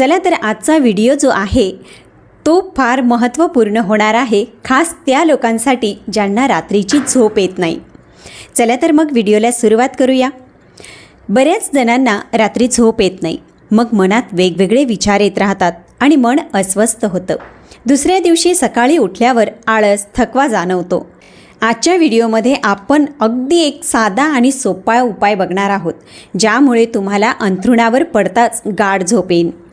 चला तर आजचा व्हिडिओ जो आहे तो फार महत्त्वपूर्ण होणार आहे. खास त्या लोकांसाठी ज्यांना रात्रीची झोप येत नाही. चला तर मग व्हिडिओला सुरुवात करूया. बऱ्याच जणांना रात्री झोप येत नाही. मग मनात वेगवेगळे विचार येत राहतात आणि मन अस्वस्थ होतं. दुसऱ्या दिवशी सकाळी उठल्यावर आळस थकवा जाणवतो. आजच्या व्हिडिओमध्ये आपण अगदी एक साधा आणि सोपा उपाय बघणार आहोत ज्यामुळे तुम्हाला अंथरुणावर पडताच गाढ झोप येईल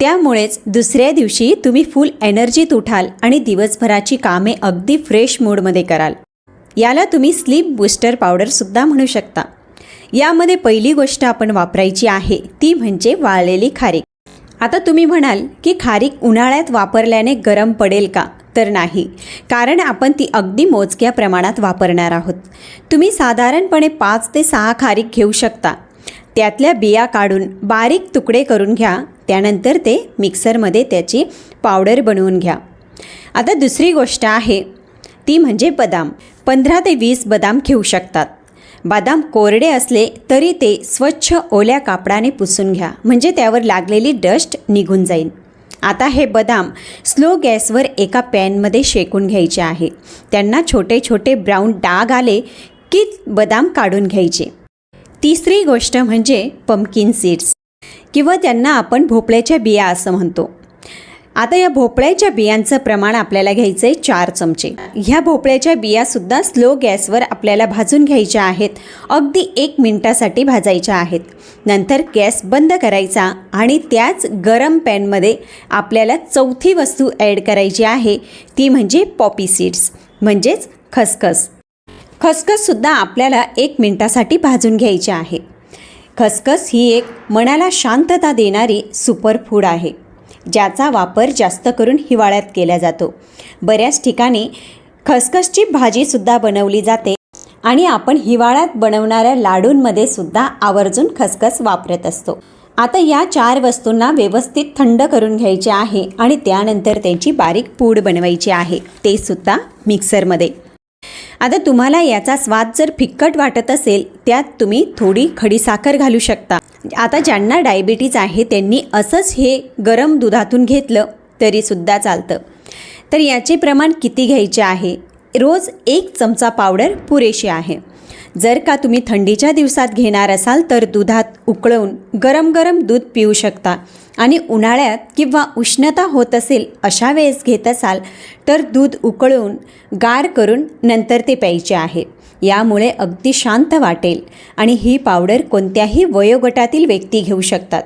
त्यामुळेच दुसऱ्या दिवशी तुम्ही फुल एनर्जीत उठाल आणि दिवसभराची कामे अगदी फ्रेश मूडमध्ये कराल. याला तुम्ही स्लीप बूस्टर पावडरसुद्धा म्हणू शकता. यामध्ये पहिली गोष्ट आपण वापरायची आहे ती म्हणजे वाळलेली खारीक. आता तुम्ही म्हणाल की खारीक उन्हाळ्यात वापरल्याने गरम पडेल का? तर नाही कारण आपण ती अगदी मोजक्या प्रमाणात वापरणार आहोत. तुम्ही साधारणपणे पाच ते सहा खारीक घेऊ शकता. त्यातल्या बिया काढून बारीक तुकडे करून घ्या त्यानंतर ते मिक्सरमध्ये त्याची पावडर बनवून घ्या. आता दुसरी गोष्ट आहे ती म्हणजे बदाम. पंधरा ते वीस बदाम घेऊ शकतात. बदाम कोरडे असले तरी ते स्वच्छ ओल्या कापडाने पुसून घ्या म्हणजे त्यावर लागलेली डस्ट निघून जाईल. आता हे बदाम स्लो गॅसवर एका पॅनमध्ये शेकून घ्यायचे आहे. त्यांना छोटे छोटे ब्राऊन डाग आले की बदाम काढून घ्यायचे. तिसरी गोष्ट म्हणजे पंपकिन सीड्स किंवा त्यांना आपण भोपळ्याच्या बिया असं म्हणतो. आता या भोपळ्याच्या बियांचं प्रमाण आपल्याला घ्यायचं आहे चार चमचे. ह्या भोपळ्याच्या बियासुद्धा स्लो गॅसवर आपल्याला भाजून घ्यायच्या आहेत. अगदी एक मिनटासाठी भाजायच्या आहेत. नंतर गॅस बंद करायचा आणि त्याच गरम पॅनमध्ये आपल्याला चौथी वस्तू ॲड करायची आहे. ती म्हणजे पॉपी सीड्स म्हणजेच खसखस. खसखससुद्धा आपल्याला एक मिनटासाठी भाजून घ्यायची आहे. खसखस ही एक मनाला शांतता देणारी सुपर फूड आहे ज्याचा वापर जास्त करून हिवाळ्यात केला जातो. बऱ्याच ठिकाणी खसखसची भाजीसुद्धा बनवली जाते आणि आपण हिवाळ्यात बनवणाऱ्या लाडूंमध्ये सुद्धा आवर्जून खसखस वापरत असतो. आता या चार वस्तूंना व्यवस्थित थंड करून घ्यायचे आहे आणि त्यानंतर त्यांची बारीक पूड बनवायची आहे. ते सुद्धा मिक्सरमध्ये. आता तुम्हाला याचा स्वाद जर फिक्कट वाटत असेल त्यात तुम्ही थोडी खडीसाखर घालू शकता. आता ज्यांना डायबिटीज आहे त्यांनी असंच हे गरम दुधातून घेतलं तरीसुद्धा चालतं. तर याचे प्रमाण किती घ्यायचे आहे? रोज एक चमचा पावडर पुरेशी आहे. जर का तुम्ही थंडीच्या दिवसात घेणार असाल तर दुधात उकळवून गरम गरम दूध पिऊ शकता. आणि उन्हाळ्यात किंवा उष्णता होत असेल अशा वेळेस घेत असाल तर दूध उकळून गार करून नंतर ते प्यायचे आहे. यामुळे अगदी शांत वाटेल आणि ही पावडर कोणत्याही वयोगटातील व्यक्ती घेऊ शकतात.